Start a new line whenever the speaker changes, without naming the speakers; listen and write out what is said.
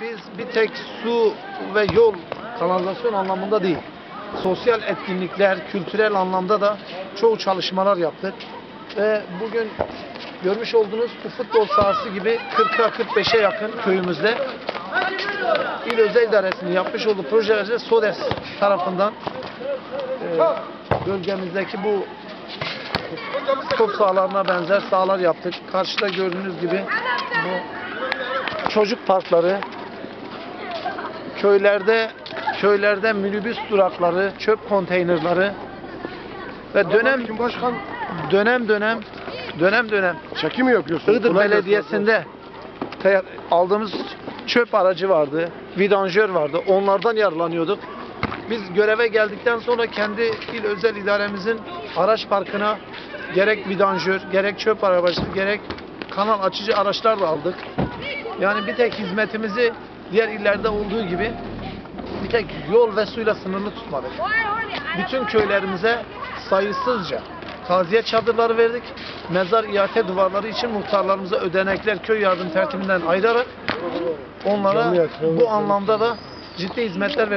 Biz bir tek su ve yol kanalizasyon anlamında değil, sosyal etkinlikler, kültürel anlamda da çoğu çalışmalar yaptık. Ve bugün görmüş olduğunuz bu futbol sahası gibi 40'a 45'e yakın köyümüzde İl Özel İdaresi'nin yapmış olduğu projelerce SODES tarafından e, bölgemizdeki bu top sahalarına benzer sahalar yaptık. Karşıda gördüğünüz gibi bu çocuk parkları, köylerde köylerde minibüs durakları, çöp konteynerları ve dönem
başkan
dönem dönem dönem dönem
çekim mi yapıyorsun?
Iğdır
Kolay.
Belediyesi'nde aldığımız çöp aracı vardı, vidanjör vardı. Onlardan yararlanıyorduk. Biz göreve geldikten sonra kendi il özel idaremizin araç parkına gerek vidanjör, gerek çöp arabası, gerek kanal açıcı araçlar da aldık. Yani bir tek hizmetimizi diğer illerde olduğu gibi bir tek yol ve suyla sınırlı tutmadık. Bütün köylerimize sayısızca taziye çadırları verdik. Mezar iate duvarları için muhtarlarımıza ödenekler köy yardım tertiminden ayırarak onlara bu anlamda da ciddi hizmetler verdik.